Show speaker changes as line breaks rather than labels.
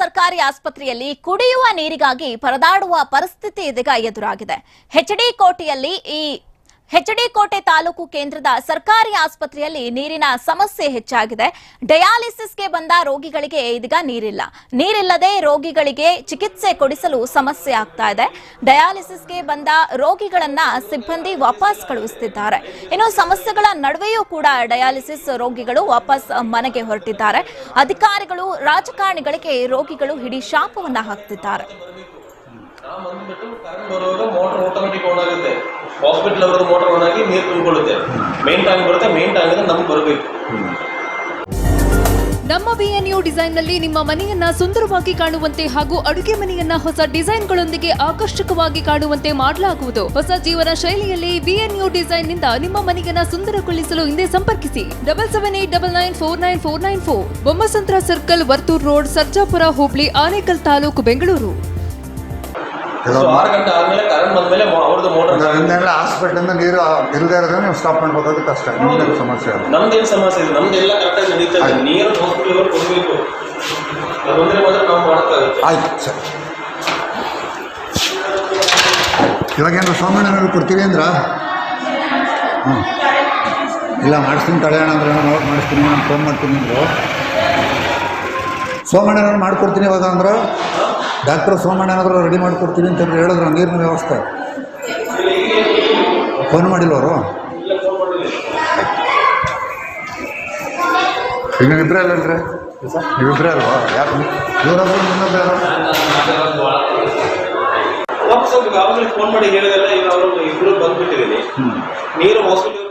ಸರ್ಕಾರಿ ಆಸ್ಪತ್ರೆಯಲ್ಲಿ ಕುಡಿಯುವ ನೀರಿಗಾಗಿ ಪರದಾಡುವ ಪರಿಸ್ಥಿತಿ ಇದೀಗ ಎದುರಾಗಿದೆ. ಹೆಚ್ಡಿ ಕೋಟೆಯಲ್ಲಿ ಈ ಹೆಚ್ಡಿ ಕೋಟೆ ತಾಲೂಕು ಕೇಂದ್ರದ ಸರ್ಕಾರಿ ಆಸ್ಪತ್ರೆಯಲ್ಲಿ ನೀರಿನ ಸಮಸ್ಯೆ ಹೆಚ್ಚಾಗಿದೆ. ಡಯಾಲಿಸಿಸ್ಗೆ ಬಂದ ರೋಗಿಗಳಿಗೆ ಇದೀಗ ನೀರಿಲ್ಲ. ನೀರಿಲ್ಲದೆ ರೋಗಿಗಳಿಗೆ ಚಿಕಿತ್ಸೆ ಕೊಡಿಸಲು ಸಮಸ್ಯೆ ಆಗ್ತಾ ಇದೆ. ಡಯಾಲಿಸಿಸ್ಗೆ ಬಂದ ರೋಗಿಗಳನ್ನ ಸಿಬ್ಬಂದಿ ವಾಪಸ್ ಕಳುಹಿಸುತ್ತಿದ್ದಾರೆ ಇನ್ನು ಸಮಸ್ಯೆಗಳ ನಡುವೆಯೂ ಕೂಡ ಡಯಾಲಿಸಿಸ್ ರೋಗಿಗಳು ವಾಪಸ್ ಮನೆಗೆ ಹೊರಟಿದ್ದಾರೆ. ಅಧಿಕಾರಿಗಳು, ರಾಜಕಾರಣಿಗಳಿಗೆ ರೋಗಿಗಳು ಹಿಡಿ ಶಾಪವನ್ನ ಹಾಕ್ತಿದ್ದಾರೆ.
ಹಾಸ್ಪಿಟಲ್ ಅವ್ರದ್ದು ಮೋಟರ್ ಆನ್ ಆಗಿ ನೀರು ತುಂಬಿಕೊಳ್ಳುತ್ತೆ. ಮೇನ್ ಟ್ಯಾಂಕ್ ಬರುತ್ತೆ ಮೇನ್ ಟ್ಯಾಂಕ್ ಅಂದ್ರೆ ನಮ್ಗೆ ಬರಬೇಕು.
ನಮ್ಮ ಬಿಎನ್ಯು ಡಿಸೈನ್ನಲ್ಲಿ ನಿಮ್ಮ ಮನೆಯನ್ನ ಸುಂದರವಾಗಿ ಕಾಣುವಂತೆ ಹಾಗೂ ಅಡುಗೆ ಮನೆಯನ್ನ ಹೊಸ ಡಿಸೈನ್ಗಳೊಂದಿಗೆ ಆಕರ್ಷಕವಾಗಿ ಕಾಣುವಂತೆ ಮಾಡಲಾಗುವುದು. ಹೊಸ ಜೀವನ ಶೈಲಿಯಲ್ಲಿ ಬಿಎನ್ಯು ಡಿಸೈನ್ನಿಂದ ನಿಮ್ಮ ಮನೆಯನ್ನ ಸುಂದರಗೊಳಿಸಲು ಹಿಂದೆ ಸಂಪರ್ಕಿಸಿ. Double seven eight double nine four nine four nine four Bommasandra circle Varthur road, Sarjapura, Hubli, Anekal taluk, Bengaluru.
ಆರು ಗಂಟೆ ಆದ್ಮೇಲೆ ಕರೆಂಟ್ ಬಂದ್ಮೇಲೆ ಅವ್ರದ್ದು ಮೋಟರ್
ಹಾಸ್ಪಿಟ್ಲಿಂದ ನೀರು ಇಲ್ಲದೆ ಇರೋದ್ರೆ ನೀವು ಸ್ಟಾಪ್ ಮಾಡ್ಬೇಕಾದ್ರೆ ಕಷ್ಟ. ನಿಮ್ದೇನು ಸಮಸ್ಯೆ ಅದು.
ನಮ್ದೇನು ಸಮಸ್ಯೆ ಇದೆ ನಮ್ದೆಲ್ಲ ಕರೆಕ್ಟಾಗಿ ನಡೀತಾ ಇದೆ. ನೀರು ಹಾಸ್ಪಿಟಲ್ ಅವ್ರು ಕೊಡಬೇಕು. ಅದು ಬಂದ್ರೆ ಮಾತ್ರ ನಾವು ಮಾಡೋಕ್ಕಾಗುತ್ತೆ.
ಆಯ್ತು ಸರ್. ಇವಾಗೇನು ಸೋಮಣ್ಣನವ್ರು ಕೊಡ್ತೀವಿ ಅಂದ್ರ? ಹ್ಞೂ ಇಲ್ಲ ಮಾಡಿಸ್ತೀನಿ ತಡೆಯೋಣ ಅಂದ್ರೆ ನೋಡಿ ಮಾಡಿಸ್ತೀನಿ ನಾನು ಫೋನ್ ಮಾಡ್ತೀನಿ ಅಂದರು. ಸೋಮಣ್ಣನವ್ರು ಮಾಡ್ಕೊಡ್ತೀನಿ ಇವಾಗ ಅಂದ್ರೆ? ಡಾಕ್ಟ್ರು ಸೋಮಣ್ಣನವರು ರೆಡಿ ಮಾಡಿಕೊಡ್ತೀನಿ ಅಂತ ಹೇಳಿದ್ರು ನೀರಿನ ವ್ಯವಸ್ಥೆ. ಫೋನ್ ಮಾಡಿಲ್ಲ ಅವರು? ಈಗ ಇಬ್ಬರೇ ಅಲ್ಲಲ್ರಿ ನೀವಿಬ್ಬರೇ ಅಲ್ವಾ? ಯಾಕೆ? ಇವರಾದ್ರು ಇನ್ನೊಬ್ರು ಯಾರು?
ಫೋನ್ ಮಾಡಿ ಹೇಳಿದ್ರೆ ಈಗ ಅವರು ಇಬ್ರು ಬಂದ್ಬಿಟ್ಟಿದ್ದೀನಿ ನೀರು ಹಾಸ್ಪಿಟಲ್